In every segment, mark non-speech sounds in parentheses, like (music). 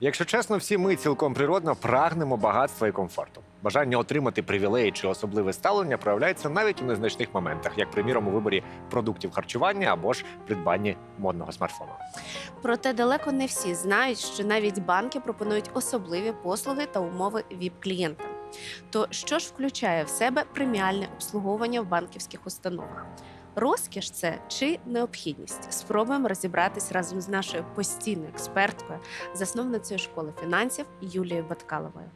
Якщо чесно, всі ми цілком природно прагнемо багатства і комфорту. Бажання отримати привілеї чи особливе ставлення проявляється навіть у незначних моментах, як, приміром, у виборі продуктів харчування або ж придбанні модного смартфону. Проте далеко не всі знають, що навіть банки пропонують особливі послуги та умови ВІП-клієнтам. То що ж включає в себе преміальне обслуговування в банківських установах? Розкіш це чи необхідність? Спробуємо розібратись разом з нашою постійною експерткою, засновницею школи фінансів Юлією Баткаловою.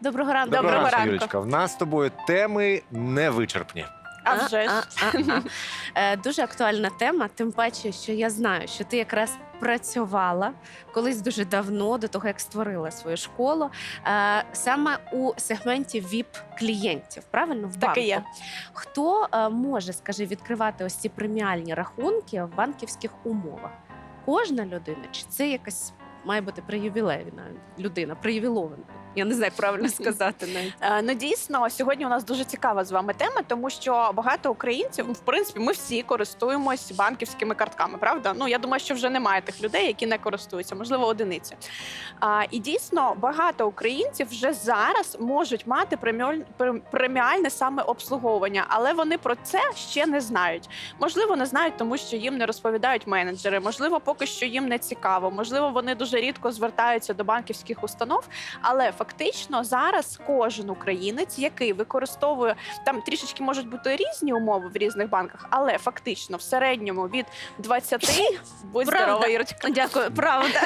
Доброго ранку. Доброго ранку, ранку. Юлічка. В нас з тобою теми невичерпні. А вже ж. Е, Дуже актуальна тема, тим паче, що я знаю, що ти якраз працювала колись дуже давно, до того як створила свою школу, е, саме у сегменті ВІП-клієнтів, правильно? В Так і є. Хто е, може, скажи, відкривати ось ці преміальні рахунки в банківських умовах? Кожна людина, чи це якась має бути привілейна людина, привілована? Я не знаю, як правильно сказати навіть. Е, Ну дійсно, сьогодні у нас дуже цікава з вами тема, тому що багато українців, в принципі, ми всі користуємось банківськими картками, правда? Ну я думаю, що вже немає тих людей, які не користуються, можливо, одиниці. А, і дійсно багато українців вже зараз можуть мати преміаль- преміальне саме обслуговування, але вони про це ще не знають. Можливо, не знають, тому що їм не розповідають менеджери. Можливо, поки що їм не цікаво. Можливо, вони дуже рідко звертаються до банківських установ. Але фактично зараз кожен українець, який використовує там трішечки можуть бути різні умови в різних банках, але фактично в середньому від 20, (laughs) будь Правда. здорова, Ірочка, Дякую, правда.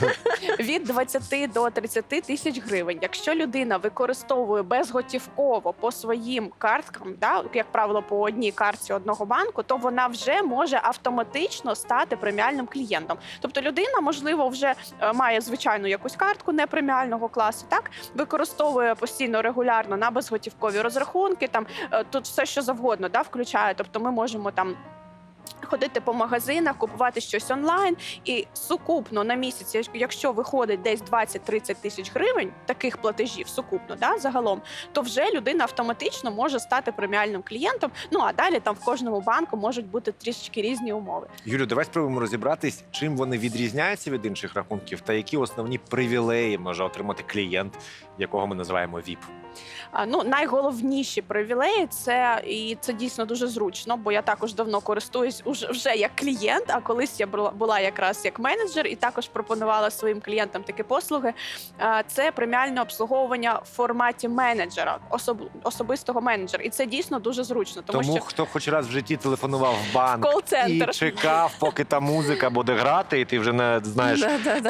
(laughs) від 20 до 30 тисяч гривень. Якщо людина використовує безготівково по своїм карткам, да, як правило, по одній картці одного банку, то вона вже може автоматично стати преміальним клієнтом. Тобто людина, можливо, вже має звичайну якусь картку непреміального класу, так використовує постійно регулярно на безготівкові розрахунки. Там е, тут все, що завгодно, да, включає. Тобто, ми можемо там. Ходити по магазинах, купувати щось онлайн, і сукупно на місяць, якщо- виходить десь 20-30 тисяч гривень таких платежів сукупно, да, загалом, то вже людина автоматично може стати преміальним клієнтом. Ну а далі там в кожному банку можуть бути трішечки різні умови. Юлю, давай спробуємо розібратись, чим вони відрізняються від інших рахунків, та які основні привілеї може отримати клієнт, якого ми називаємо ВІП. Ну, найголовніші привілеї це і це дійсно дуже зручно, бо я також давно користуюсь уже вже як клієнт. А колись я була, була якраз як менеджер і також пропонувала своїм клієнтам такі послуги. Це преміальне обслуговування в форматі менеджера, особ, особистого менеджера. І це дійсно дуже зручно, тому, Тому, що хто хоч раз в житті телефонував в банк і чекав, поки та музика буде грати, і ти вже не знаєш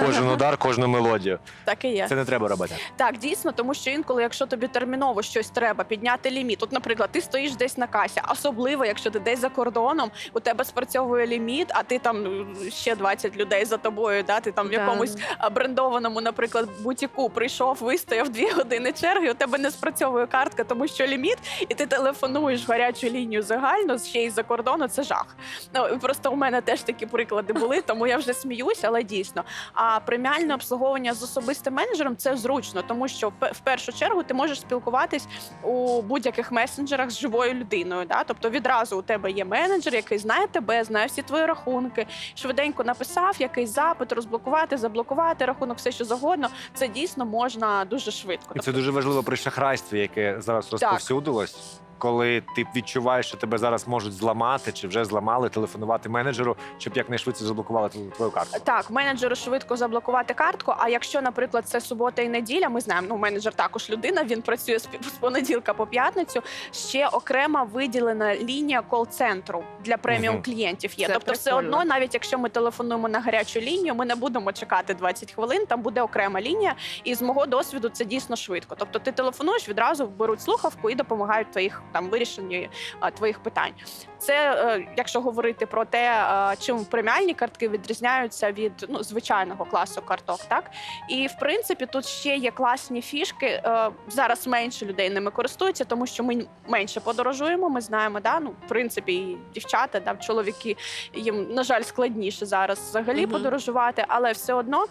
кожен удар, кожну мелодію. Так і є. Це не треба робити. Так, дійсно, тому що інколи, якщо тобі терміново щось треба, підняти ліміт. От, наприклад, ти стоїш десь на касі, особливо, якщо ти десь за кордоном, у тебе спрацьовує ліміт, а ти там ну, ще 20 людей за тобою, да, ти там в якомусь брендованому, наприклад, бутіку прийшов, вистояв дві години черги, у тебе не спрацьовує картка, тому що ліміт, і ти телефонуєш в гарячу лінію загально, ще й за кордону, це жах. Ну просто у мене теж такі приклади були, тому я вже сміюсь, але дійсно. А преміальне обслуговування з особистим менеджером це зручно, тому що в першу чергу ти можеш спілкуватись у будь-яких месенджерах з живою людиною. Да? Тобто відразу у тебе є менеджер, який знає тебе, знає всі твої рахунки. Швиденько написав якийсь запит, розблокувати, заблокувати рахунок, все що завгодно. Це дійсно можна дуже швидко. І це Тобто, дуже важливо при шахрайстві, яке зараз розповсюдилось. Коли ти відчуваєш, що тебе зараз можуть зламати, чи вже зламали, телефонувати менеджеру, щоб якнайшвидше заблокували твою- твою карту. Так, менеджеру швидко заблокувати картку. А якщо, наприклад, це субота і неділя, ми знаємо, ну менеджер також людина. Він працює з понеділка по п'ятницю. Ще окрема виділена лінія кол-центру для преміум клієнтів. Є Це тобто, все одно, навіть якщо ми телефонуємо на гарячу лінію, ми не будемо чекати 20 хвилин. Там буде окрема лінія. І з мого досвіду це дійсно швидко. Тобто, ти телефонуєш, відразу беруть слухавку і допомагають твоїх там вирішенні а, твоїх питань. Це е, якщо говорити про те, е, чим преміальні картки відрізняються від ну, звичайного класу карток, так і в принципі тут ще є класні фішки. Е, Зараз менше людей ними користуються, тому що ми менше подорожуємо. Ми знаємо, да ну в принципі, і дівчата, да, чоловіки їм на жаль складніше зараз взагалі Мгм. подорожувати, але все одно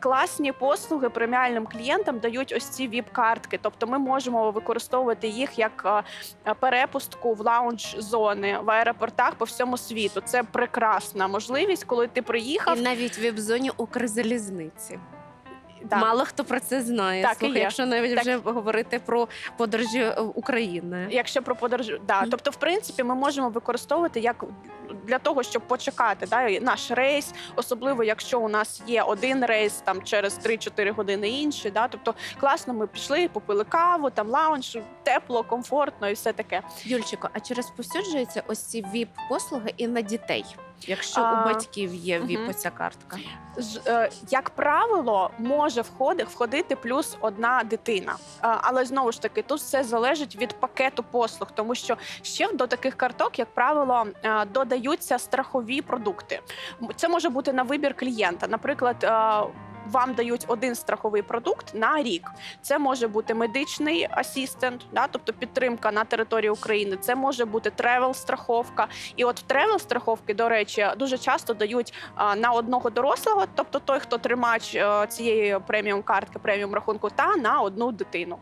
класні послуги преміальним клієнтам дають ось ці віп-картки. Тобто ми можемо використовувати їх як е, перепустку в лаунж зони в аеропортах по всьому світу. Це прекрасна можливість, коли ти приїхав. І навіть в віп-зоні Укрзалізниці. Да. Мало хто про це знає. Так і є. якщо навіть Так. вже говорити про подорожі е, України. Якщо про подорож, да. Мгм. тобто, в принципі, ми можемо використовувати як для того, щоб почекати да, і наш рейс, особливо якщо у нас є один рейс там через 3-4 години інший. Да, тобто класно, ми пішли, попили каву, там лаунж, тепло, комфортно і все таке. Юльчико, а чи розповсюджуються ось ці віп-послуги і на дітей? Якщо А, у батьків є віп ця картка. Ж- е, Як правило, може входи- входити плюс одна дитина. Е, Але знову ж таки, тут все залежить від пакету послуг, тому що ще до таких карток, як правило, е, додаються страхові продукти. М- Це може бути на вибір клієнта. Наприклад, е, вам дають один страховий продукт на рік. Це може бути медичний асістент, да, тобто підтримка на території України. Це може бути тревел страховка. І от тревел страховки, до речі, дуже часто дають а, на одного дорослого, тобто той, хто тримач е, цієї преміум картки, преміум рахунку, та на одну дитину.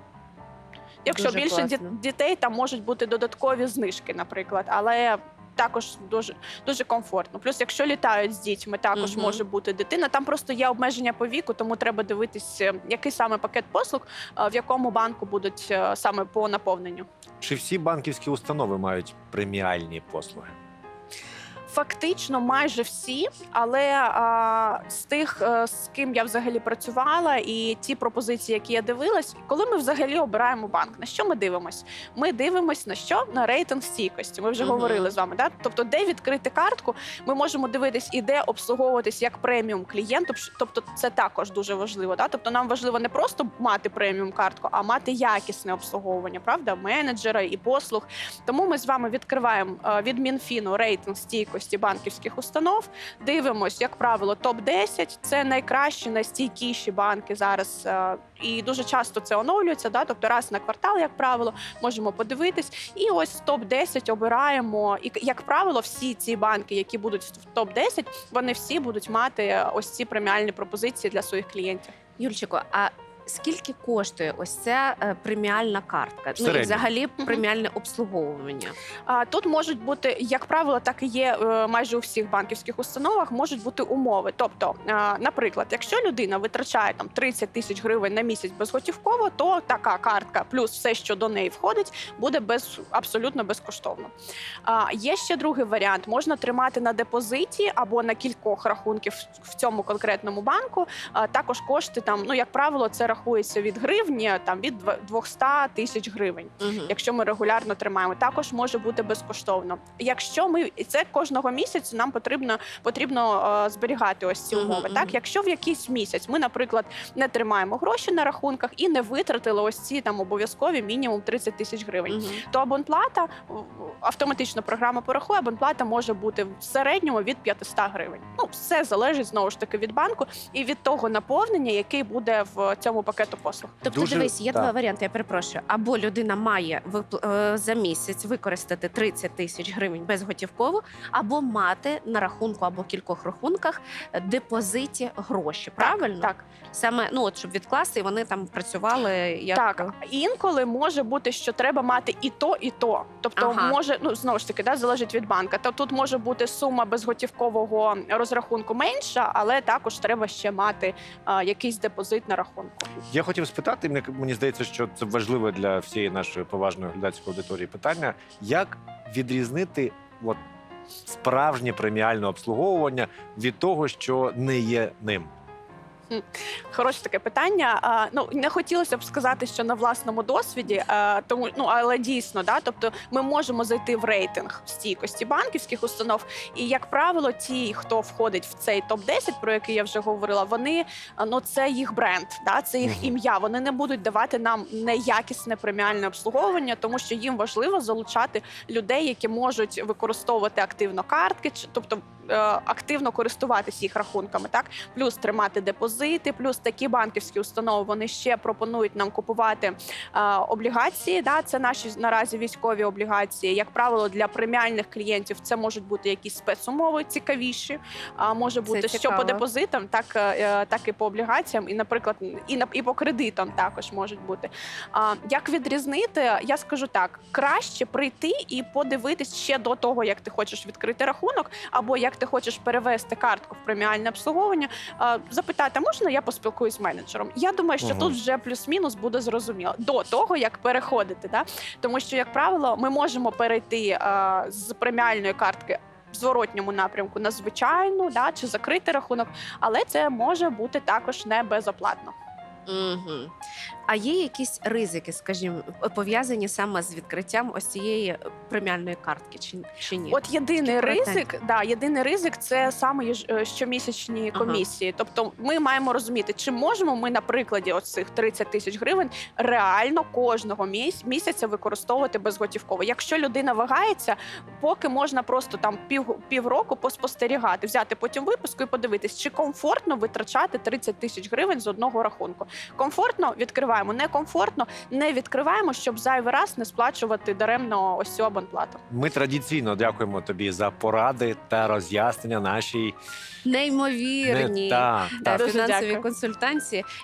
Якщо Дуже більше класно. дітей, там можуть бути додаткові знижки, наприклад, але. Також дуже дуже комфортно. Плюс, якщо літають з дітьми, також угу. може бути дитина. Там просто є обмеження по віку, тому треба дивитись, е, який саме пакет послуг, е, в якому банку будуть е, саме по наповненню. Чи всі банківські установи мають преміальні послуги? Фактично, майже всі, але а, з тих, е, з ким я взагалі працювала, і ті пропозиції, які я дивилась, коли ми взагалі обираємо банк, на що ми дивимось? Ми дивимось на що? На рейтинг стійкості. Ми вже Мгм. говорили з вами. Да? Тобто, де відкрити картку, ми можемо дивитись і де обслуговуватись як преміум клієнт. Тоб- Тобто, це також дуже важливо. Да? Тобто, нам важливо не просто мати преміум картку, а мати якісне обслуговування, правда, менеджера і послуг. Тому ми з вами відкриваємо е, від Мінфіну рейтинг стійкості банківських установ. Дивимось, як правило, топ 10 це найкращі, найстійкіші банки зараз. е, І дуже часто це оновлюється. Да? Тобто раз на квартал, як правило, можемо подивитись. І ось топ 10 обираємо. І як правило, всі ці банки, які будуть в топ 10 вони всі будуть мати е, ось ці преміальні пропозиції для своїх клієнтів. Юльчико, а скільки коштує ось ця е, преміальна картка? Ну і взагалі преміальне обслуговування. А тут можуть бути, як правило, так і є е, майже у всіх банківських установах. Можуть бути умови. Тобто, е, наприклад, якщо людина витрачає там 30 тисяч гривень на місяць безготівково, то така картка плюс все, що до неї входить, буде без абсолютно безкоштовно. А є ще другий варіант: можна тримати на депозиті або на кількох рахунків в цьому конкретному банку. А також кошти там, ну як правило, це рахується від гривні, там від дв- 200 тисяч гривень Мгм. якщо ми регулярно тримаємо. Також може бути безкоштовно. Якщо ми і це кожного місяця нам потрібно потрібно е, зберігати ось ці умови. мгм. Так, якщо в якийсь місяць ми, наприклад, не тримаємо гроші на рахунках і не витратили ось ці там обов'язкові мінімум 30 тисяч гривень. Мгм. То абонплата автоматично програма порахує, абонплата може бути в середньому від 500 гривень. Ну все залежить знову ж таки від банку і від того наповнення, який буде в цьому пакету послуг. Тобто, Дуже- дивись, є так. два варіанти. Я перепрошую. Або людина має випл- е, за місяць використати 30 тисяч гривень безготівково, або мати на рахунку або кількох рахунках е, депозиті гроші. Правильно? Так. Саме ну от щоб відкласти, і вони там працювали як Так, інколи може бути, що треба мати і то, і то. Тобто, Ага. може, ну знову ж таки, да, залежить від банка. Та тут може бути сума безготівкового розрахунку менша, але також треба ще мати а, якийсь депозит на рахунку. Я хотів спитати, мені, здається, що це важливе для всієї нашої поважної глядацької аудиторії питання: як відрізнити от, справжнє преміальне обслуговування від того, що не є ним? Хороше таке питання. А, ну не хотілося б сказати, що на власному досвіді, а, тому ну але дійсно, да, тобто ми можемо зайти в рейтинг стійкості банківських установ. І як правило, ті, хто входить в цей топ 10 про який я вже говорила, вони ну це їх бренд, да, це їх ім'я. Вони не будуть давати нам неякісне преміальне обслуговування, тому що їм важливо залучати людей, які можуть використовувати активно картки, тобто активно користуватися їх рахунками. Так, плюс тримати депозити, плюс такі банківські установи вони ще пропонують нам купувати е, облігації. Да, це наші наразі військові облігації. Як правило, для преміальних клієнтів це можуть бути якісь спецумови цікавіші. А може бути що цікаво. по депозитам, так, е, так і по облігаціям, і, наприклад, і на і по кредитам також можуть бути. А, як відрізнити? Я скажу так: краще прийти і подивитись ще до того, як ти хочеш відкрити рахунок, або як ти хочеш перевести картку в преміальне обслуговування. Запитати, «А можна я поспілкуюсь з менеджером? Я думаю, що Мгм. тут вже плюс-мінус буде зрозуміло до того, як переходити. Да? Тому що, як правило, ми можемо перейти а, з преміальної картки. В зворотньому напрямку на звичайну, да, чи закритий рахунок, але це може бути також не безоплатно. Угу. А є якісь ризики, скажімо, пов'язані саме з відкриттям ось цієї преміальної картки, чи, чи ні? От єдиний Тільки ризик, да, єдиний ризик це саме їж- е, щомісячні Ага. комісії. Тобто, ми маємо розуміти, чи можемо ми на прикладі оцих 30 тисяч гривень реально кожного міс- місяця використовувати безготівково. Якщо людина вагається, поки можна просто там пів півроку поспостерігати, взяти потім випуску і подивитись, чи комфортно витрачати 30 тисяч гривень з одного рахунку. Комфортно відкриваємо, некомфортно не відкриваємо, щоб зайвий раз не сплачувати даремно ось цю абонплату. Ми традиційно дякуємо тобі за поради та роз'яснення нашій неймовірній Не, та, Та. Дуже фінансові дякую.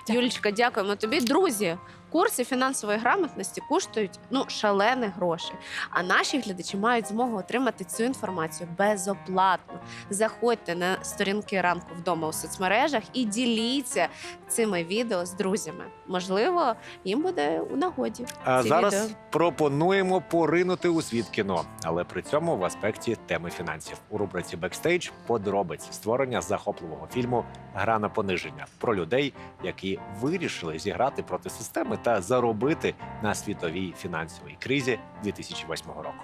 Юлічка, дякуємо тобі. Друзі, курси фінансової грамотності коштують ну шалені гроші. А наші глядачі мають змогу отримати цю інформацію безоплатно. Заходьте на сторінки ранку вдома у соцмережах і діліться цими відео з друзями. Можливо, їм буде у нагоді. А ці зараз відео. пропонуємо поринути у світ кіно, але при цьому в аспекті теми фінансів у рубриці Бекстейдж подробиць створення захопливого фільму Гра на пониження про людей, які вирішили зіграти проти системи та заробити на світовій фінансовій кризі 2008 року.